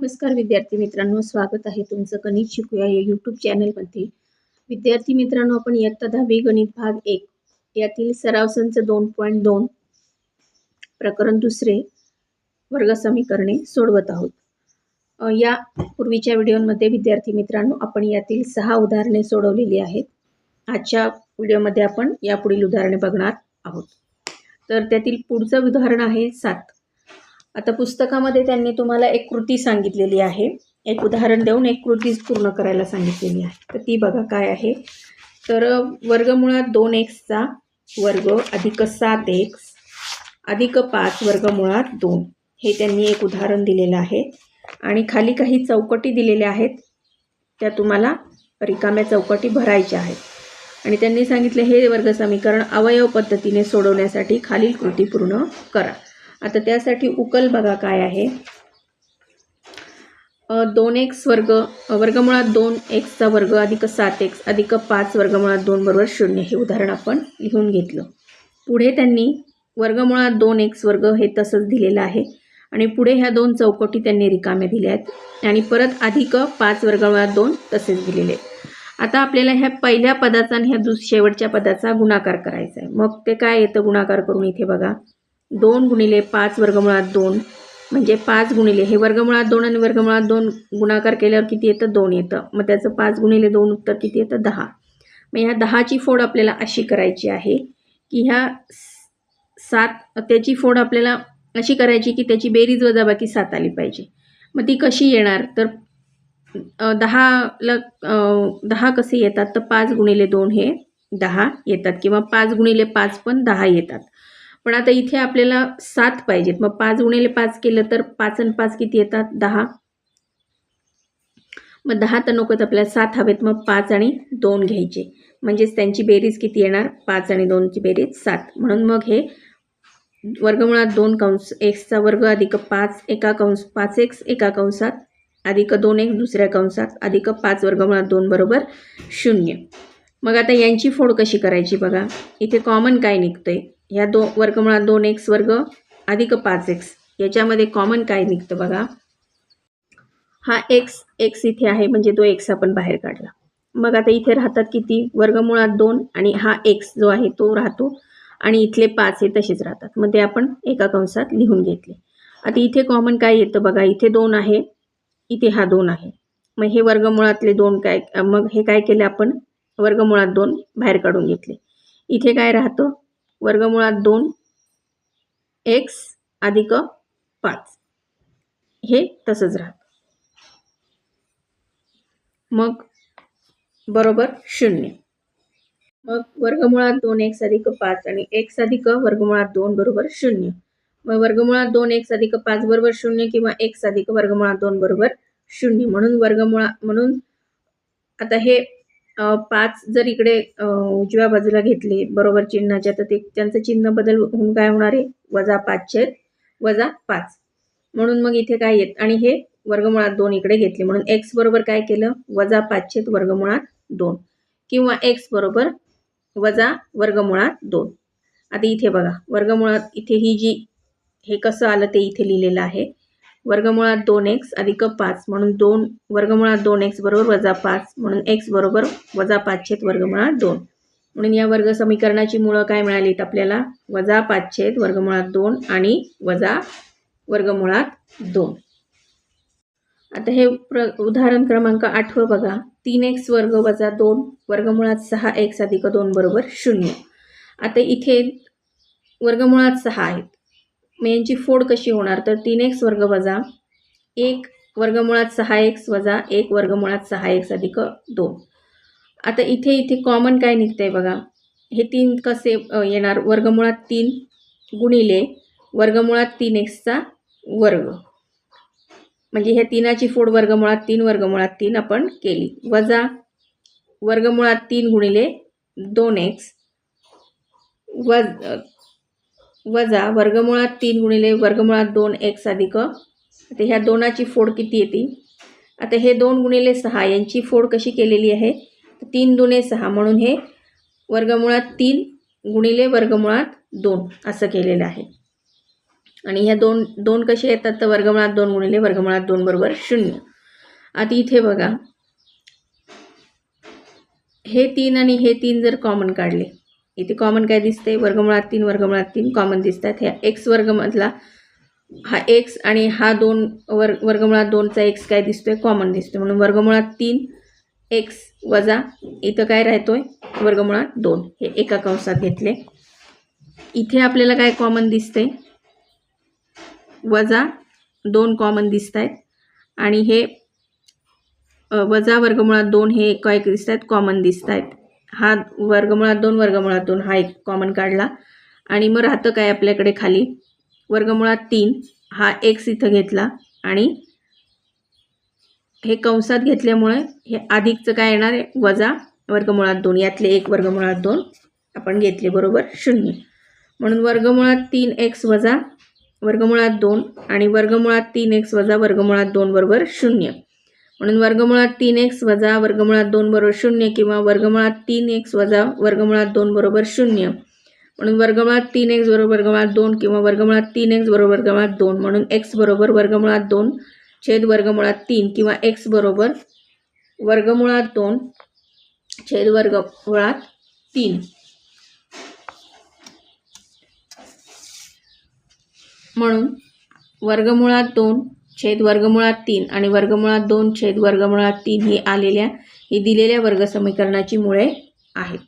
नमस्कार विद्यार्थी मित्रांनो स्वागत आहे तुमचं गणित शिकूया या यूट्यूब चॅनलमध्ये विद्यार्थी मित्रांनो आपण इयत्ता दहावी गणित भाग एक यातील सराव संच दोन पॉईंट दोन प्रकरण दुसरे वर्ग समीकरणे सोडवत आहोत. या पूर्वीच्या व्हिडिओमध्ये विद्यार्थी मित्रांनो आपण यातील सहा उदाहरणे सोडवलेली आहेत. आजच्या व्हिडिओमध्ये आपण यापुढील उदाहरणे बघणार आहोत. तर त्यातील पुढचं उदाहरण आहे सात. आता पुस्तकामध्ये त्यांनी तुम्हाला एक कृती सांगितलेली आहे. एक उदाहरण देऊन एक कृती पूर्ण करायला सांगितलेली आहे. तर ती बघा काय आहे. तर वर्गमुळात दोन एक्सचा वर्ग अधिक सात एक्स अधिक पाच वर्गमुळात दोन. हे त्यांनी एक उदाहरण दिलेलं आहे. आणि खाली काही चौकटी दिलेल्या आहेत. त्या तुम्हाला रिकाम्या चौकटी भरायच्या आहेत. आणि त्यांनी सांगितले हे वर्ग समीकरण अवयव पद्धतीने सोडवण्यासाठी खालील कृती पूर्ण करा. आता त्यासाठी उकल बघा काय आहे. दोन एक्स वर्ग वर्गमुळात दोन एक्सचा वर्ग अधिक सात एक्स अधिक पाच वर्गमुळात दोन बरोबर शून्य. हे उदाहरण आपण लिहून घेतलं. पुढे त्यांनी वर्गमुळात दोन एक्स वर्ग हे तसंच दिलेलं आहे. आणि पुढे ह्या दोन चौकटी त्यांनी रिकाम्या दिल्या आहेत. आणि परत अधिक पाच वर्गमुळात दोन तसेच दिलेले आहेत. आता आपल्याला ह्या पहिल्या पदाचा आणि ह्या दुस शेवटच्या पदाचा गुणाकार करायचा आहे. मग ते काय येतं गुणाकार करून इथे बघा. दोन गुणिले पाच वर्गमुळात दोन. म्हणजे पाच गुणिले हे वर्गमुळात दोन आणि वर्गमुळात दोन गुणाकार केल्यावर किती येतं? दोन येतं. मग त्याचं पाच गुणिले दोन उत्तर किती येतं? दहा. मग ह्या दहाची फोड आपल्याला अशी करायची आहे की ह्या स- सात त्याची फोड आपल्याला अशी करायची की त्याची बेरीज वजाबाकी सात आली पाहिजे. मग ती कशी येणार? तर दहाला दहा कसे येतात? तर पाच गुणिले दोन हे दहा येतात किंवा पाच गुणिले पाच पण दहा येतात. पण आता इथे आपल्याला सात पाहिजेत. मग पाच उणेले पाच केलं तर पाच आणि पाच किती येतात? दहा. मग दहा तर नकोत आपल्याला सात हवेत. मग पाच आणि दोन घ्यायचे. म्हणजेच त्यांची बेरीज किती येणार? पाच आणि दोनची बेरीज सात. म्हणून मग हे वर्गमुळात दोन कंस एक्सचा वर्ग अधिक पाच एका कंस पाच एक्स एका कंसात अधिक दोन एक दुसऱ्या कंसात अधिक पाच वर्गमुळात दोन बरोबर शून्य. मग आता यांची फोड कशी करायची बघा. इथे कॉमन काय निघतंय? ह्या दो वर्गमुळात दोन एक्स वर्ग अधिक पाच एक्स याच्यामध्ये कॉमन काय निघतं बघा. हा एक्स एक्स इथे आहे म्हणजे तो एक्स आपण बाहेर काढला. मग आता इथे राहतात किती? वर्गमुळात दोन आणि हा एक्स जो आहे तो राहतो. आणि इथले पाच हे तसेच राहतात. मग ते आपण एका कंसात लिहून घेतले. आता इथे कॉमन काय येतं बघा? इथे दोन आहे. इथे हा दोन आहे. मग हे वर्गमुळातले दोन काय मग हे काय केले आपण? वर्गमुळात दोन बाहेर काढून घेतले. इथे काय राहतं? वर्गमुळात दोन एक्स अधिक पाच. हे तसंच राहतं. मग बरोबर शून्य. मग वर्गमुळात दोन एक्स अधिक पाच आणि एक्स अधिक वर्गमुळात दोन बरोबर शून्य. मग वर्गमुळात दोन एक्स अधिक पाच बरोबर शून्य किंवा एक्स अधिक वर्गमुळात दोन बरोबर शून्य. म्हणून वर्गमुळा म्हणून आता हे पाच जर इकडे उजव्या बाजूला घेतले बरोबर चिन्हाच्या तर ते त्यांचं चिन्ह बदल होऊन काय होणार आहे? वजा पाचशे वजा पाच. म्हणून मग इथे काय येत? आणि हे वर्गमुळात दोन इकडे घेतले. म्हणून एक्स बरोबर काय केलं? वजा पाचशेत वर्गमुळात दोन. किंवा एक्स बरोबर वजा वर्गमुळात दोन. आता इथे बघा वर्गमुळात इथे ही जी हे कसं आलं ते इथे लिहिलेलं आहे. वर्गमुळात दोन एक्स अधिक पाच म्हणून दोन वर्गमुळात दोन एक्स बरोबर वजा पाच म्हणून एक्स बरोबर वजा पाच छेद वर्गमुळात दोन. म्हणून या वर्ग समीकरणाची मुळं काय मिळालीत आपल्याला? वजा पाच छेद वर्गमुळात दोन आणि वजा वर्गमुळात दोन. आता हे प्र उदाहरण क्रमांक आठवं बघा. तीन एक्स वर्ग वजा दोन वर्गमुळात सहा एक्स अधिक दोन बरोबर शून्य. आता इथे वर्गमुळात सहा आहेत. यांची फोड कशी होणार? तर तीन एक्स वर्ग वजा एक वर्गमुळात सहा एक्स वजा एक वर्गमुळात सहा एक्स अधिक दोन. आता इथे इथे कॉमन काय निघतं आहे बघा. हे तीन कसे येणार? वर्गमुळात तीन गुणिले वर्गमुळात तीन एक्सचा वर्ग. म्हणजे ह्या तीनाची फोड वर्गमुळात तीन वर्गमुळात तीन आपण केली. वजा वर्गमुळात तीन गुणिले दोन एक्स वज वजा वर्गमुळात तीन गुणिले वर्गमुळात दोन एक्स अधिक. आता ह्या दोनाची फोड किती येते? आता हे दोन गुणिले सहा यांची फोड कशी केलेली आहे? तीन दुने सहा म्हणून हे वर्गमुळात तीन गुणिले वर्गमुळात दोन असं केलेलं आहे. आणि ह्या दोन दोन कसे येतात? तर वर्गमुळात दोन गुणिले वर्गमुळात दोन बरोबर शून्य. आता इथे बघा. हे तीन आणि हे तीन जर कॉमन काढले इथे कॉमन काय दिसते वर्गमुळात तीन वर्गमुळात तीन कॉमन दिसतात. ह्या एक्स वर्गमधला हा एक्स आणि हा दोन वर्ग वर्गमुळात दोनचा एक्स काय दिसतोय? कॉमन दिसतोय. म्हणून वर्गमुळात तीन एक्स वजा इथं काय राहतोय? वर्गमुळात दोन. हे एका कंसात घेतले. इथे आपल्याला काय कॉमन दिसते वजा दोन कॉमन दिसत आहेत आणि हे वजा वर्गमुळात दोन हे काय दिसत आहेत कॉमन दिसत आहेत हा वर्गमुळात दोन वर्गमुळात दोन हा एक कॉमन काढला. आणि मग राहतं काय आपल्याकडे खाली? वर्गमुळात तीन हा एक्स इथं घेतला. आणि हे कंसात घेतल्यामुळे हे अधिकचं काय येणार आहे? वजा वर्गमुळात दोन. यातले एक वर्गमुळात दोन आपण घेतले बरोबर? शून्य. म्हणून वर्गमुळात तीन एक्स वजा वर्गमुळात दोन आणि वर्गमुळात तीन एक्स वजा वर्गमुळात दोन बरोबर? शून्य. म्हणून वर्गमुळात तीन एक्स वजा वर्गमुळात दोन बरोबर शून्य किंवा वर्गमुळात तीन एक्स वजा वर्गमुळात दोन बरोबर शून्य. म्हणून वर्गमुळात तीन एक्स बरोबर वर्गमुळात दोन किंवा वर्गमुळात तीन एक्स बरोबर वर्गमुळात दोन. म्हणून एक्स बरोबर वर्गमुळात दोन छेद वर्गमुळात तीन किंवा एक्स बरोबर वर्गमुळात दोन छेद वर्गमुळात तीन. म्हणून वर्गमुळात दोन छेद वर्गमुळात तीन आणि वर्गमुळात दोन छेद वर्गमुळात तीन ही आलेल्या ही दिलेल्या वर्ग समीकरणाची मुळे आहेत.